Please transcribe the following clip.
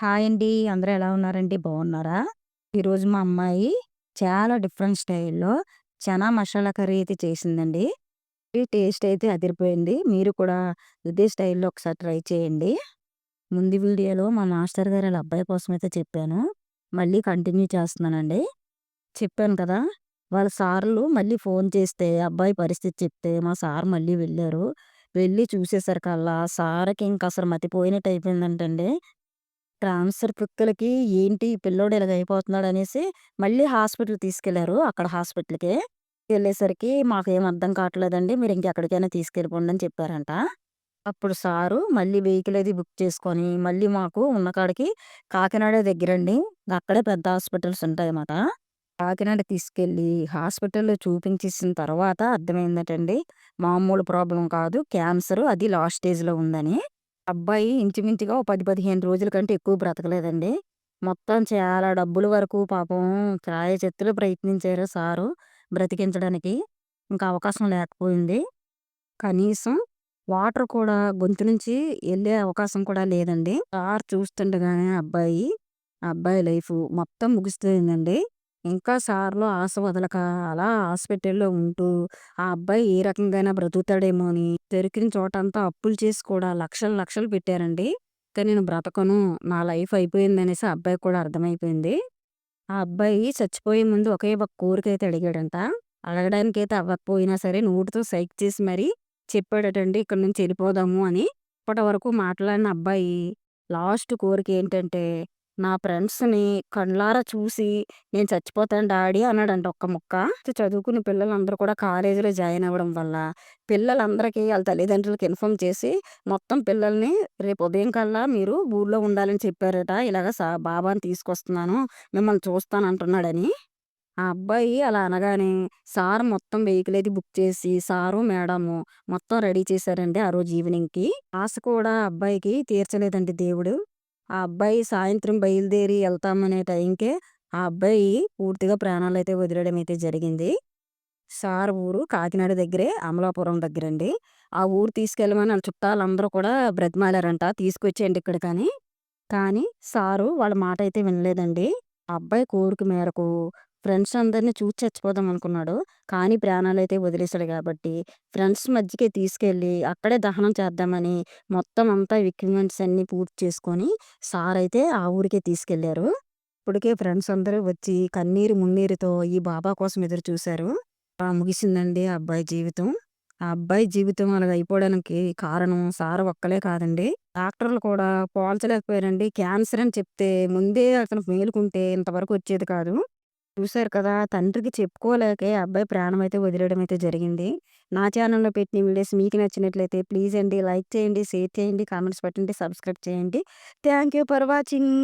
Hi అండి. అందరూ ఎలా ఉన్నారండి? బాగున్నారా? ఈరోజు మా అమ్మాయి చాలా డిఫరెంట్ స్టైల్‌లో చనా మసాలా కర్రీ అయితే చేసిందండి. ఈ టేస్ట్ అయితే అదిరిపోయింది. మీరు కూడా ఇదే స్టైల్‌లో ఒకసారి ట్రై చేయండి. ముందు వీడియోలో మా మాస్టర్ గారు ఆళ్ళ అబ్బాయి కోసం అయితే చెప్పాను. మళ్ళీ కంటిన్యూ చేస్తున్నానండి. చెప్పాను కదా! వాళ్ళ సార్లు మళ్ళీ ఫోన్ చేస్తే అబ్బాయి పరిస్థితి చెప్తే మా సార్ మళ్ళీ వెళ్ళారు వెళ్ళి చూసేసరికల్లా సార్‌కి ఇంక అసలు మతిపోయినట్టు అయిపోయిందంటండి. ట్రాన్స్‌ఫర్ పిక్కలకి ఏంటి ఈ పిల్లోడు ఇలాగ అయిపోతున్నాడు అనేసి మళ్ళీ హాస్పిటల్ తీసుకెళ్ళారు. అక్కడ హాస్పిటల్‌కే. వెళ్ళేసరికి మాకేం అర్థం కావట్లేదండి. మీరు ఇంకెక్కడికైనా తీసుకెళ్ళిపోండి అని చెప్పారంట. అప్పుడు సారు మళ్ళీ వెహికల్ అది బుక్ చేసుకొని మళ్ళీ మాకు ఉన్న కాడికి కాకినాడ దగ్గరండి. అక్కడే పెద్ద హాస్పిటల్స్ ఉంటాయన్నమాట. కాకినాడ తీసుకెళ్ళి హాస్పిటల్‌లో చూపించేసిన తర్వాత అర్థమైందటండి. మామూలు ప్రాబ్లమ్ కాదు. క్యాన్సర్ అది లాస్ట్ స్టేజ్‌లో ఉందని. అబ్బాయి ఇంచుమించుగా ఓ 10, 15 రోజుల కంటే ఎక్కువ బ్రతకలేదండి. మొత్తం చాలా డబ్బుల వరకు పాపం శాయశక్తులా ప్రయత్నించారు సారు బ్రతికించడానికి. ఇంకా అవకాశం లేకపోయింది. కనీసం వాటర్ కూడా గొంతు నుంచి వెళ్ళే అవకాశం కూడా లేదండి. సార్ చూస్తుండగానే అబ్బాయి, అబ్బాయి లైఫ్ మొత్తం ముగిసిపోయిందండి. ఇంకా సార్‌లో ఆశ వదలక అలా హాస్పిటల్‌లో ఉంటూ ఆ అబ్బాయి ఏ రకంగానైనా బ్రతుకుతాడేమో అని దొరికిన చోటంతా అప్పులు చేసి కూడా లక్షలు లక్షలు పెట్టారండి. ఇంకా నేను బ్రతకను. నా లైఫ్ అయిపోయిందనేసి అనేసి అబ్బాయికి కూడా అర్థమైపోయింది. ఆ అబ్బాయి చచ్చిపోయే ముందు ఒకే ఒక కోరిక అయితే అడిగాడంట. అడగడానికైతే అవ్వకపోయినా సరే నోటితో సైక్ చేసి మరీ చెప్పాడటండి ఇక్కడ నుంచి వెళ్ళిపోదాము అని. ఇప్పటి వరకు మాట్లాడిన అబ్బాయి లాస్ట్ కోరిక ఏంటంటే నా ఫ్రెండ్స్‌ని కళ్ళారా చూసి నేను చచ్చిపోతాను డాడీ అన్నాడంట ఒక్క ముక్క. చదువుకున్న పిల్లలందరూ కూడా కాలేజీలో జాయిన్ అవ్వడం వల్ల పిల్లలందరికీ ఆళ్ళ తల్లిదండ్రులకి ఇన్ఫార్మ్ చేసి మొత్తం పిల్లల్ని రేపు ఉదయం కల్లా మీరు ఊర్లో ఉండాలని చెప్పారట. ఇలాగ సా బాబాని తీసుకొస్తున్నాను. మిమ్మల్ని చూస్తాను అంటున్నాడని. ఆ అబ్బాయి అలా అనగానే సార్ మొత్తం వెహికల్ అది బుక్ చేసి సారు, మేడము మొత్తం రెడీ చేశారండి ఆ రోజు ఈవినింగ్‌కి. ఆశ కూడా ఆ అబ్బాయికి తీర్చలేదండి దేవుడు. ఆ అబ్బాయి సాయంత్రం బయలుదేరి వెళ్తామనే టైంకే ఆ అబ్బాయి పూర్తిగా ప్రాణాలు అయితే వదిలేయడం అయితే జరిగింది. సార్ ఊరు కాకినాడ దగ్గరే అమలాపురం దగ్గర అండి ఆ ఊరు తీసుకెళ్ళమని వాళ్ళ చుట్టాలందరూ కూడా బ్రతిమాలారంట తీసుకొచ్చేయండి ఇక్కడ కానీ సారు వాళ్ళ మాట అయితే వినలేదండి. ఆ అబ్బాయి కోరిక మేరకు ఫ్రెండ్స్ అందరిని చూసి చచ్చిపోదాం అనుకున్నాడు. కానీ ప్రాణాలు అయితే వదిలేశాడు కాబట్టి ఫ్రెండ్స్ మధ్యకే తీసుకెళ్ళి అక్కడే దహనం చేద్దామని మొత్తం అంతా ఎక్విప్‌మెంట్స్ అన్నీ పూర్తి చేసుకొని సార్ అయితే ఆ ఊరికే తీసుకెళ్ళారు. ఇప్పటికే ఫ్రెండ్స్ అందరూ వచ్చి కన్నీరు మున్నీరుతో ఈ బాబా కోసం ఎదురు చూశారు ముగిసిందండి ఆ అబ్బాయి జీవితం. ఆ అబ్బాయి జీవితం అలాగ అయిపోవడానికి కారణం సార్ ఒక్కలే కాదండి. డాక్టర్లు కూడా పోల్చలేకపోయారండి. క్యాన్సర్ అని చెప్తే ముందే అతను మేలుకుంటే ఇంతవరకు వచ్చేది కాదు. చూసారు కదా! తండ్రికి చెప్పుకోలేకే ఆ అబ్బాయి ప్రాణం అయితే వదిలేయడం అయితే జరిగింది. నా ఛానెల్‌లో పెట్టిన వీడియోస్ మీకు నచ్చినట్లయితే ప్లీజ్ అండి లైక్ చేయండి, షేర్ చేయండి, కామెంట్స్ పెట్టండి, సబ్స్క్రైబ్ చేయండి. Thank you for watching.